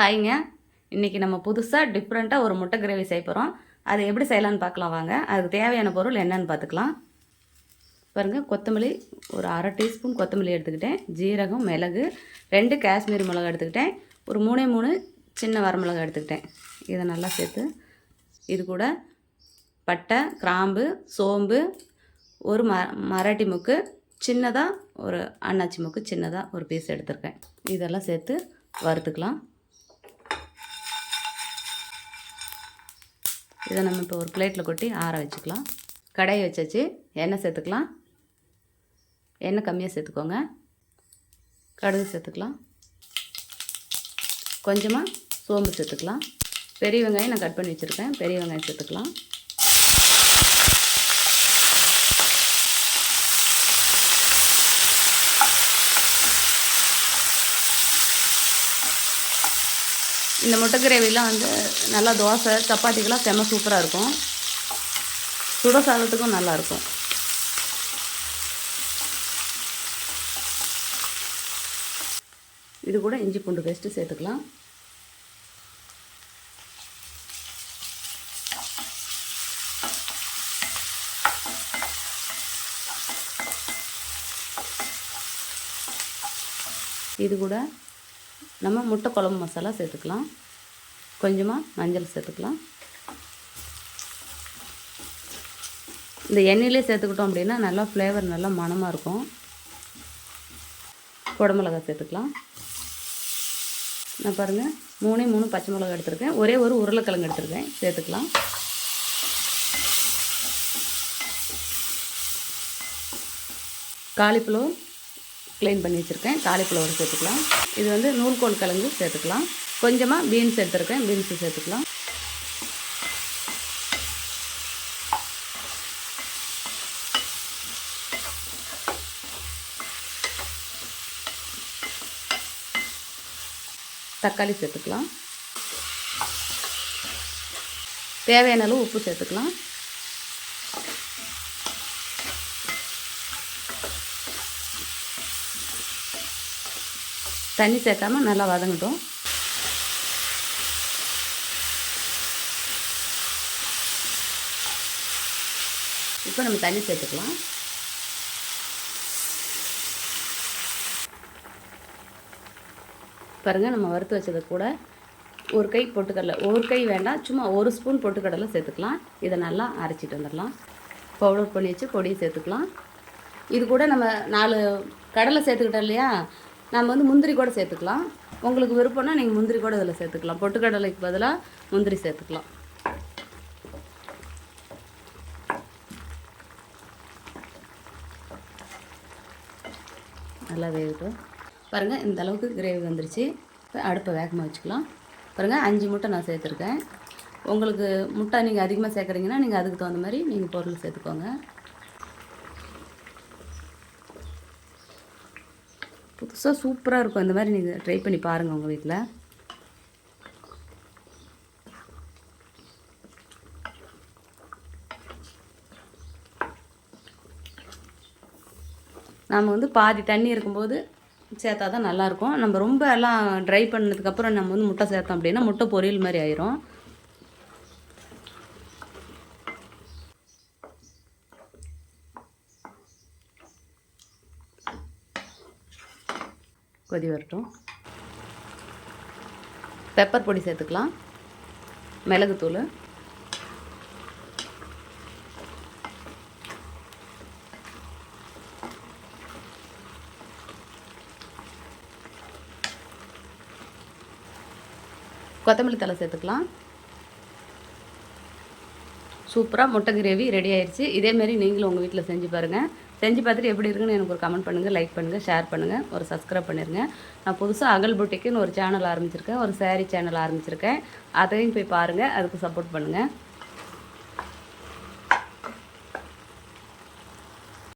ஹாய்ங்க இன்றைக்கி நம்ம புதுசாக டிஃப்ரெண்ட்டாக ஒரு முட்டை கிரேவி செய்ய போகிறோம் அது எப்படி செய்யலான்னு பார்க்கலாம் வாங்க. அதுக்கு தேவையான பொருள் என்னன்னு பார்த்துக்கலாம். பாருங்கள் கொத்தமல்லி ஒரு அரை டீஸ்பூன் கொத்தமல்லி எடுத்துக்கிட்டேன். ஜீரகம் மிளகு ரெண்டு காஷ்மீரி மிளகா எடுத்துக்கிட்டேன். ஒரு மூணே மூணு சின்ன வரமிளகா எடுத்துக்கிட்டேன். இதை நல்லா சேர்த்து இது கூட பட்டை கிராம்பு சோம்பு ஒரு ம மராட்டி முக்கு சின்னதாக ஒரு அன்னாச்சி முக்கு சின்னதாக ஒரு பீஸ் எடுத்திருக்கேன். இதெல்லாம் சேர்த்து வறுத்துக்கலாம். இதை நம்ம இப்போ ஒரு பிளேட்டில் கொட்டி ஆற வச்சுக்கலாம். கடையை வச்சாச்சு. எண்ணெய் சேர்த்துக்கலாம். எண்ணெய் கம்மியாக சேர்த்துக்கோங்க. கடுகு சேர்த்துக்கலாம். கொஞ்சமாக சோம்பு சேர்த்துக்கலாம். பெரிய வெங்காயம் நான் கட் பண்ணி வச்சுருக்கேன். பெரிய வெங்காயம் சேர்த்துக்கலாம். இந்த முட்டை கிரேவிலாம் வந்து நல்லா தோசை சப்பாத்திக்கெலாம் செம்ம சூப்பராக இருக்கும். சுட சாதத்துக்கும் நல்லாயிருக்கும் இது கூட இஞ்சி பூண்டு பேஸ்ட்டு சேர்த்துக்கலாம். இது கூட நம்ம முட்டை குழம்பு மசாலா சேர்த்துக்கலாம். கொஞ்சமாக மஞ்சள் சேர்த்துக்கலாம். இந்த எண்ணெயிலே சேர்த்துக்கிட்டோம் அப்படின்னா நல்லா ஃப்ளேவர் நல்லா மணமாக இருக்கும். குடமிளகா சேர்த்துக்கலாம். நான் பாருங்கள் மூணே மூணு பச்சை மிளகா எடுத்திருக்கேன். ஒரே ஒரு உருளைக்கிழங்கு எடுத்திருக்கேன். சேர்த்துக்கலாம். காலிஃப்ளவர் க்ளீன் பண்ணி வச்சுருக்கேன். காலிஃப்ளவர் சேர்த்துக்கலாம். இது வந்து நூல்கோல் கிழங்கு சேர்த்துக்கலாம். கொஞ்சமாக பீன்ஸ் எடுத்துருக்கேன். பீன்ஸு சேர்த்துக்கலாம். தக்காளி சேர்த்துக்கலாம். தேவையான அளவு உப்பு சேர்த்துக்கலாம். தண்ணி சேர்க்காம நல்லா வதங்கட்டும். இப்போ நம்ம தண்ணி சேர்த்துக்கலாம். பாருங்கள் நம்ம வறுத்து வச்சது கூட ஒரு கை பொட்டுக்கடலை ஒரு கை வேண்டாம் சும்மா ஒரு ஸ்பூன் பொட்டுக்கடலை சேர்த்துக்கலாம். இதை நல்லா அரைச்சிட்டு வந்துடலாம். பவுடர் பண்ணி வச்சு பொடியை சேர்த்துக்கலாம். இது கூட நம்ம நாலு கடலை சேர்த்துக்கிட்டோம் இல்லையா? நம்ம வந்து முந்திரி கூட சேர்த்துக்கலாம். உங்களுக்கு விருப்பம்னா நீங்கள் முந்திரி கூட இதில் சேர்த்துக்கலாம். பொட்டுக்கடலைக்கு பதிலாக முந்திரி சேர்த்துக்கலாம். நல்லா வேகட்டும். பாருங்கள் இந்த அளவுக்கு கிரேவி வந்துருச்சு. இப்போ அடுப்பை வேகமாக வச்சுக்கலாம். பாருங்கள் அஞ்சு முட்டை நான் சேர்த்துருக்கேன். உங்களுக்கு முட்டை நீங்கள் அதிகமாக சேர்க்குறீங்கன்னா நீங்கள் அதுக்கு தகுந்த மாதிரி நீங்கள் பொருள் சேர்த்துக்கோங்க. புதுசாக சூப்பராக இருக்கும். அந்த மாதிரி நீங்கள் ட்ரை பண்ணி பாருங்கள் உங்கள் வீட்டில் நாம் வந்து பாதி தண்ணி இருக்கும்போது சேர்த்தா தான் நல்லாயிருக்கும் நம்ம ரொம்ப எல்லாம் ட்ரை பண்ணதுக்கப்புறம் நம்ம வந்து முட்டை சேர்த்தோம் அப்படின்னா முட்டை பொரியல் மாதிரி ஆயிரும். கொதி வரட்டும். பெப்பர் பொடி சேர்த்துக்கலாம். மிளகுத்தூள் கொத்தமல்லி தலை சேர்த்துக்கலாம். சூப்பராக முட்டை கிரேவி ரெடி ஆயிடுச்சு இதேமாரி நீங்களும் உங்கள் வீட்டில் செஞ்சு பாருங்கள் செஞ்சு பார்த்துட்டு எப்படி இருக்குன்னு எனக்கு ஒரு கமெண்ட் பண்ணுங்கள் லைக் பண்ணுங்கள் ஷேர் பண்ணுங்கள் ஒரு சப்ஸ்கிரைப் பண்ணிடுங்க நான் புதுசாக அகல் புட்டிக்குன்னு ஒரு சேனல் ஆரம்பிச்சிருக்கேன். ஒரு சேரீ சேனல் ஆரம்பிச்சிருக்கேன். அதையும் போய் பாருங்கள் அதுக்கு சப்போர்ட் பண்ணுங்கள்